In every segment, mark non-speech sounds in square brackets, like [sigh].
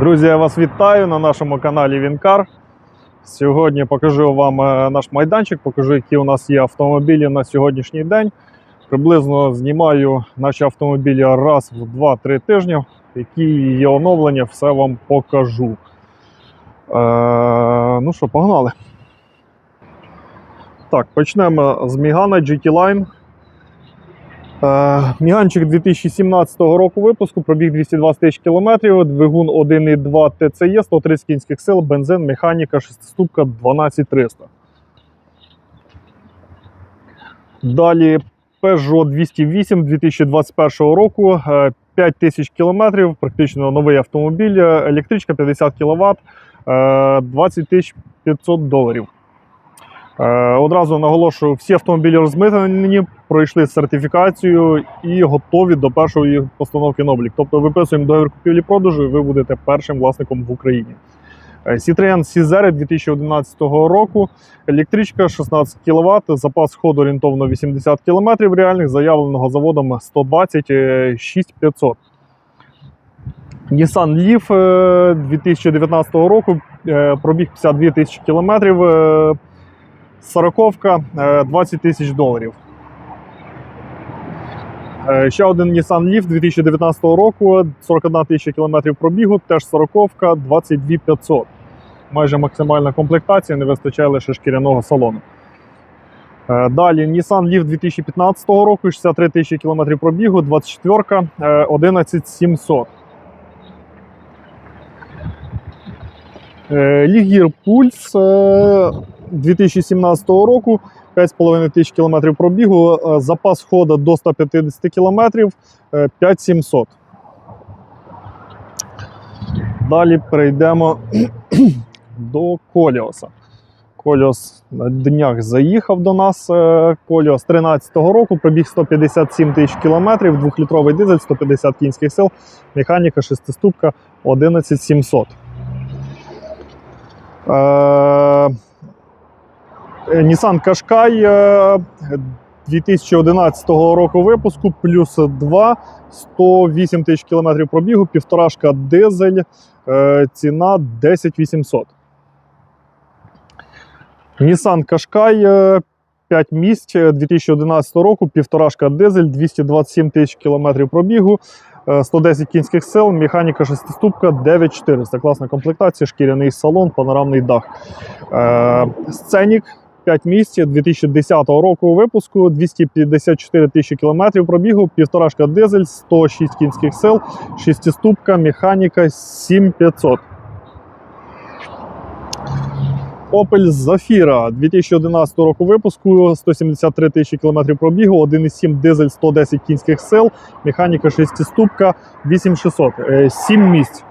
Друзі, я вас вітаю на нашому каналі Вінкар. Сьогодні покажу вам е, наш майданчик, покажу, які у нас є автомобілі на сьогоднішній день. Приблизно знімаю наші автомобілі раз в 2-3 тижні. Які є оновлення, все вам покажу. Е, ну що, погнали. Так, почнемо з Мігана GT Line. Е, Міганчик 2017 року випуску, пробіг 220 тисяч кілометрів, двигун 1,2 ТЦЄ, 130 кінських сил, бензин, механіка, шестиступка 12300. Далі Peugeot 208 2021 року, е, 5 тисяч кілометрів, практично новий автомобіль, е, електричка 50 кВт, 20 тисяч 500 доларів. Е, Одразу наголошую, всі автомобілі розмитнені, пройшли сертифікацію і готові до першої постановки на облік. Тобто виписуємо договір купівлі-продажу, і ви будете першим власником в Україні. Е, Citroen C0 2011 року, електричка 16 кВт, запас ходу орієнтовно 80 км реальних, заявленого заводом 120 е, 6500. Nissan Leaf е, 2019 року, е, пробіг 52 тисячі кілометрів. Е, Сороковка е, 20 тисяч доларів. Е, Ще один Nissan Leaf 2019 року, 41 тисяча кілометрів пробігу, теж сороковка 22 500. Майже максимальна комплектація, не вистачає лише шкіряного салону. Е, Далі Nissan Leaf 2015 року, 63 тисячі кілометрів пробігу, 24 е, 11 700. Лігір Пульс е, 2017 року, 5,5 тисяч кілометрів пробігу, е, запас ходу до 150 кілометрів, е, 5700. Далі перейдемо [clears throat] до Коліоса. Коліос на днях заїхав до нас. е, Коліос 13-го року, пробіг 157 тисяч кілометрів, 2-літровий дизель, 150 кінських сил, механіка, шестиступка 11700. Е, Nissan Qashqai е, 2011 року випуску, плюс 2, 108 тисяч кілометрів пробігу, півторашка дизель, е, ціна 10 800. Nissan Qashqai е, 5 місць е, 2011 року, півторашка дизель, 227 тисяч кілометрів пробігу, е, 110 кінських сил, механіка шестиступка 9400. Класна комплектація, шкіряний салон, панорамний дах. Е, Сценік 5 місць 2010 року випуску, 254 тисячі кілометрів пробігу, півторашка дизель, 106 кінських сил, шестиступка, механіка 7500. Opel Zafira 2011 року випуску, 173 тисячі кілометрів пробігу, 1,7 дизель, 110 кінських сил, механіка шестиступка 8600, 7 місць.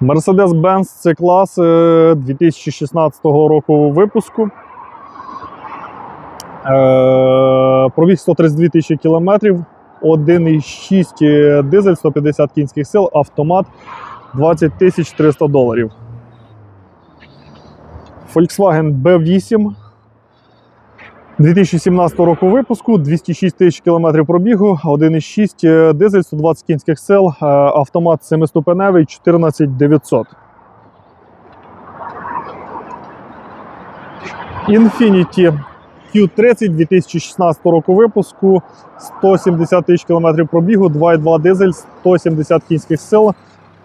Mercedes-Benz C-клас е, 2016 року випуску. Е, Пробіг 132 тисячі кілометрів, 1,6 дизель, 150 кінських сил, автомат 20 тисяч 300 доларів. Volkswagen B8 2017 року випуску, 206 тисяч кілометрів пробігу, 1,6 е, дизель, 120 кінських сил, е, автомат 7-ступеневий, 14 900. Infiniti Q30 2016 року випуску, 170 тисяч кілометрів пробігу, 2,2 дизель, 170 кінських сил,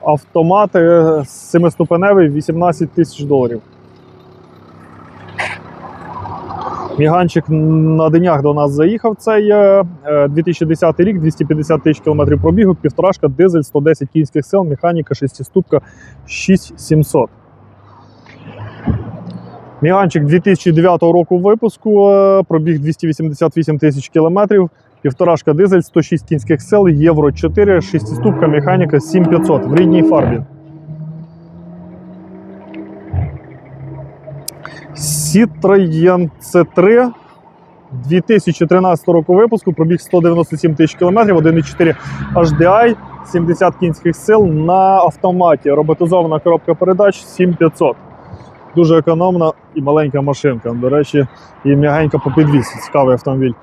автомат е, 7-ступеневий, 18 тисяч доларів. Міганчик на днях до нас заїхав. Цей е, е, 2010 рік, 250 тисяч кілометрів пробігу, півторашка, дизель, 110 кінських сил, механіка, шестиступка 6700. Міганчик 2009 року випуску, е, пробіг 288 тисяч кілометрів, півторашка дизель, 106 кінських сил, євро 4, шестиступка, механіка 7500 в рідній фарбі. Citroen C3 2013 року випуску, пробіг 197 тисяч кілометрів, 1,4 HDI, 70 кінських сил на автоматі. Роботизована коробка передач 7500. Дуже економна і маленька машинка. До речі, і м'ягенька по підвісі. Цікавий автомобіль.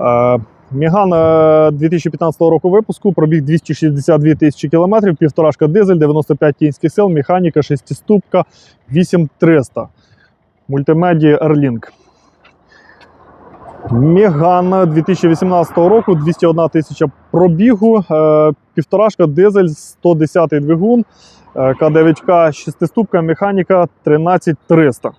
Е, Міган е, 2015 року випуску, пробіг 262 тисячі кілометрів, півторашка дизель, 95 кінських сил, механіка, шестиступка, 8300. Мультимеді Erling. Меган 2018 року, 201 тисяча пробігу, е, півторашка дизель, 110 двигун, е, К9К, шестиступка, механіка 13300.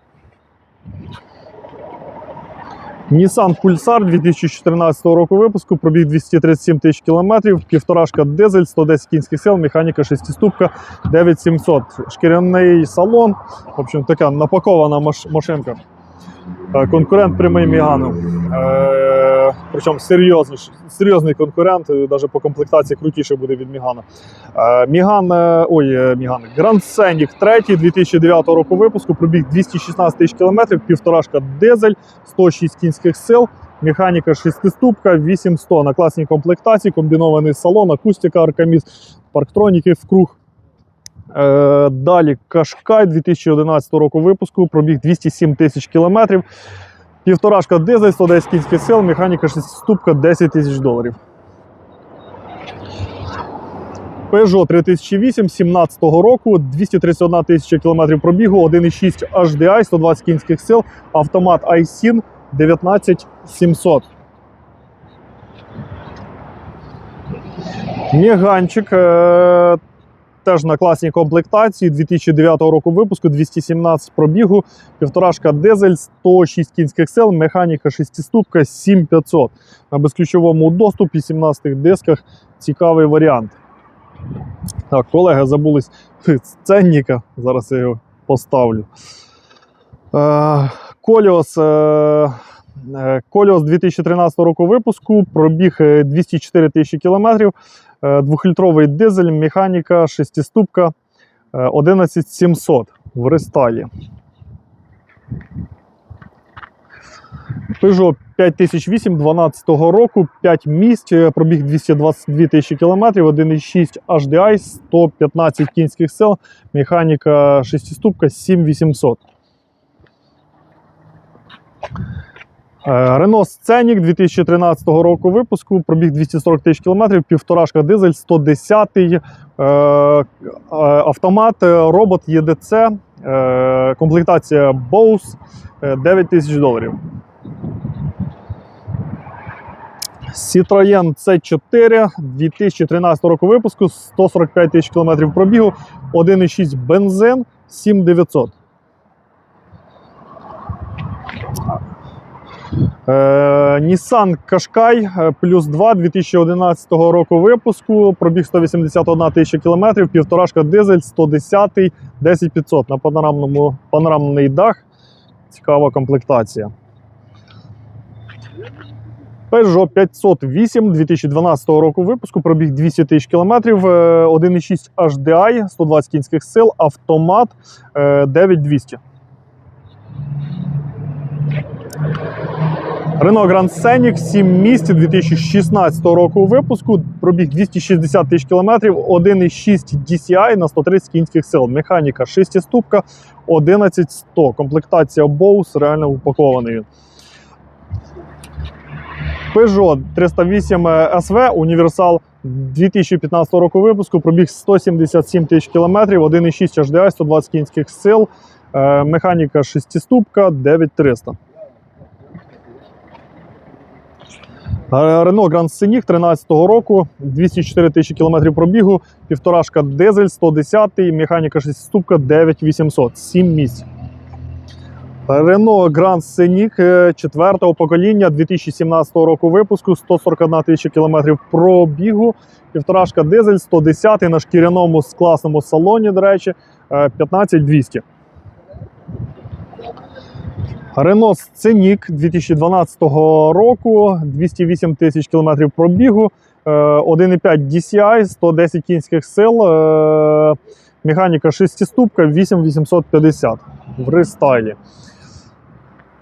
Nissan Pulsar 2014 року випуску, пробіг 237 тисяч кілометрів, півторашка дизель, 110 кінських сил, механіка шестиступка 9700. Шкіряний салон. В общем, така напакована машинка. Е, Конкурент прямий Мігану. Причому серйозний, серйозний конкурент, навіть по комплектації крутіше буде від Мігана. Е, Міган, е, ой, е, Міган, Grand Scenic 3 2009 року випуску, пробіг 216 тисяч кілометрів, півторашка дизель, 106 кінських сил, механіка шестиступка, 8100 на класній комплектації, комбінований салон, акустика, аркаміз, парктроніки в круг. Далі Кашкай 2011 року випуску, пробіг 207 тисяч кілометрів. Півторашка дизель, 110 кінських сил, механіка шестиступка 10 тисяч доларів. Peugeot 3008 17 року, 231 тисяча кілометрів пробігу, 1,6 HDI, 120 кінських сил, автомат iSIN 19700. Меганчик е, теж на класній комплектації 2009 року випуску, 217 пробігу, півторашка дизель, 106 кінських сил, механіка шестиступка 7500. На безключовому доступі, 17 дисках. Цікавий варіант. Так, колеги забулись ценника. Зараз я його поставлю. Е, Коліос. Е, е, Коліос 2013 року випуску, пробіг е, 204 тисячі кілометрів, двохлітровий дизель, механіка, шестиступка, е, 11700 в рестайлі. Peugeot 5008 12 року, 5 місць, е, пробіг 222 тисячі кілометрів, 1,6 HDI, 115 кінських сил, механіка шестиступка 7800. Renault Scenic 2013 року випуску, пробіг 240 тисяч кілометрів, півторашка дизель, 110 е, е, автомат, е, робот ЄДЦ, е, комплектація Bose, е, 9 тисяч доларів. Citroën C4 2013 року випуску, 145 тисяч кілометрів пробігу, 1,6 бензин, 7900. Е, Nissan Qashqai е, плюс 2 2011 року випуску, пробіг 181 тисяча кілометрів, півторашка дизель, 110 10500 на панорамному панорамний дах. Цікава комплектація. Peugeot 508 2012 року випуску, пробіг 200 тисяч кілометрів, е, 1,6 HDI, 120 кінських сил, автомат е, 9200. Renault Grand Scenic 7 місць 2016 року випуску, пробіг 260 тисяч кілометрів, 1,6 DCI на 130 кінських сил. Механіка 6-ступка, 11100. Комплектація Bose реально упакований. Peugeot 308 SV універсал 2015 року випуску, пробіг 177 тисяч кілометрів, 1,6 HDI, 120 кінських сил, е, механіка 6-ступка, 9300. Е, Renault Grand Scenic 13 року, 204 тисячі кілометрів пробігу, півторашка дизель, 110, механіка 6-ступка, 9800, 7 місць. Renault Grand Scenic е, четвертого покоління 2017 року випуску, 141 тисяча кілометрів пробігу, півторашка дизель, 110 на шкіряному з класному салоні, до речі, е, 15200. Renault Scenic 2012 року, 208 тисяч кілометрів пробігу, е, 1,5 DCI, 110 кінських сил, е, механіка 6-ступка, 8850 в рестайлі.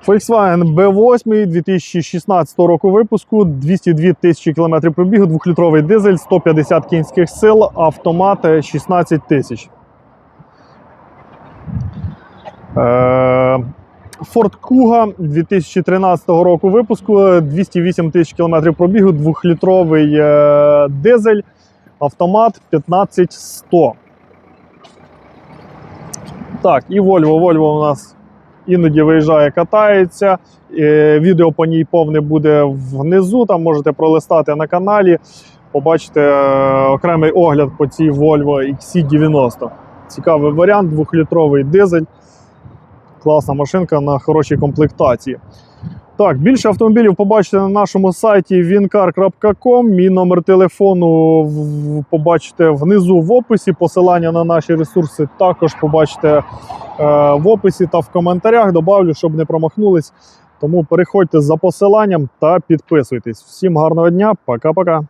Volkswagen B8 2016 року випуску, 202 тисячі кілометрів пробігу, 2-літровий дизель, 150 кінських сил, автомат е, 16 тисяч. Ford Kuga 2013 року випуску, 208 тисяч кілометрів пробігу, 2-літровий е, дизель, автомат 15100. Так, і Volvo. Volvo у нас іноді виїжджає, катається. Е, Відео по ній повне буде внизу. Там можете пролистати на каналі, побачите е, окремий огляд по цій Volvo XC90. Цікавий варіант, двохлітровий дизель. Класна машинка на хорошій комплектації. Так, більше автомобілів побачите на нашому сайті wincar.com. Мій номер телефону побачите внизу в описі. Посилання на наші ресурси також побачите е, в описі та в коментарях. Добавлю, щоб не промахнулись. Тому переходьте за посиланням та підписуйтесь. Всім гарного дня, пока-пока.